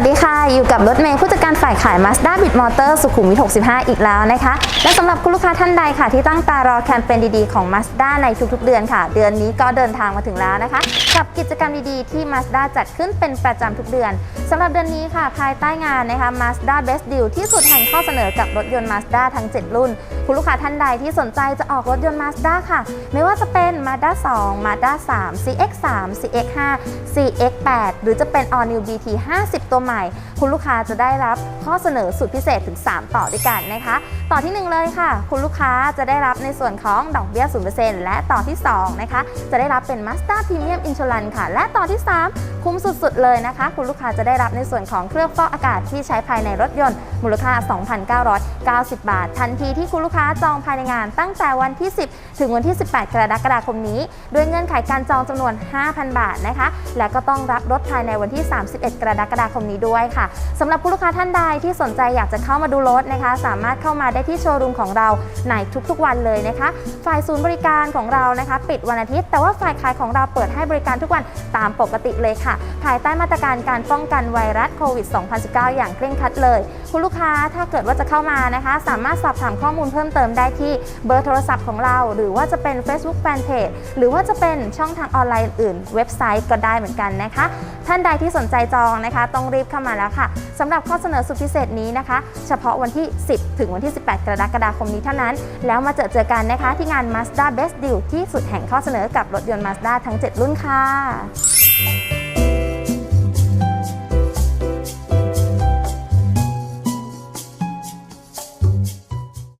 วัสดีค่ะ อยู่กับรถเมย์ผู้จัดการฝ่ายขาย Mazda b i t Motor สุขุมวิท 65 อีกแล้วนะคะ และสำหรับคุณลูกค้าท่านใดค่ะ ที่ตั้งตารอแคมเปญดีๆของ Mazda ในทุกๆ เดือนค่ะ เดือนนี้ก็เดินทางมาถึงแล้วนะคะ กับกิจกรรมดีๆ ที่ Mazda จัดขึ้นเป็นประจำทุกเดือนสำหรับเดือนนี้ค่ะ ภายใต้งานนะคะ Mazda Best Deal ที่สุดแห่งข้อเสนอกับรถยนต์ Mazda ทั้ง 7 รุ่น คุณลูกค้าท่านใดที่สนใจจะออกรถยนต์ Mazda ค่ะ ไม่ว่าจะเป็น Mazda 2 Mazda 3 CX3 CX5 CX8 หรือจะเป็น All New BT 50 ตัวใหม่คุณลูกค้าจะได้รับข้อเสนอสุดพิเศษถึง 3 ต่อด้วยกันนะคะ ต่อที่ 1 เลยค่ะ คุณลูกค้าจะได้รับในส่วนของดอกเบี้ย 0%และต่อที่ 2 นะคะ จะได้รับเป็น Master Premium Insurance ค่ะ และต่อที่ 3 คุ้มสุดๆเลยนะคะ คุณลูกค้าจะได้รับในส่วนของเครื่องฟอกอากาศที่ใช้ภายในรถยนต์มูลค่า 2,990 บาท ทันทีที่คุณลูกค้าจองภายในงานตั้งแต่วันที่ 10 ถึงวันที่ 18 กรกฎาคมนี้ ด้วยเงื่อนไขการจองจำนวน 5,000 บาทนะคะ และก็ต้องรับรถภายในวันที่ 31 กรกฎาคมนี้ด้วยค่ะสำหรับคุณลูกค้าท่านใดที่สนใจอยากจะเข้ามาดูรถนะคะ สามารถเข้ามาได้ที่โชว์รูมของเราในทุกๆวันเลยนะคะ ฝ่ายศูนย์บริการของเรานะคะ ปิดวันอาทิตย์ แต่ว่าฝ่ายขายของเราเปิดให้บริการทุกวันตามปกติเลยค่ะ ภายใต้มาตรการการป้องกันไวรัสโควิด 2019 อย่างเคร่งครัดเลยคุณลูกค้าถ้าเกิดว่าจะเข้ามานะคะ สามารถสอบถามข้อมูลเพิ่มเติมได้ที่เบอร์โทรศัพท์ของเรา หรือว่าจะเป็น Facebook Fanpage หรือว่าจะเป็นช่องทางออนไลน์อื่น เว็บไซต์ก็ได้เหมือนกันนะคะ ท่านใดที่สนใจจองนะคะ ต้องรีบเข้ามาแล้วค่ะสำหรับข้อเสนอสุดพิเศษนี้นะคะ เฉพาะวันที่ 10 ถึงวันที่ 18 กรกฎาคมนี้เท่านั้น แล้วมาเจอเจอกันนะคะที่งาน Mazda Best Deal ที่สุดแห่งข้อเสนอกับรถยนต์ Mazda ทั้ง 7 รุ่นค่ะ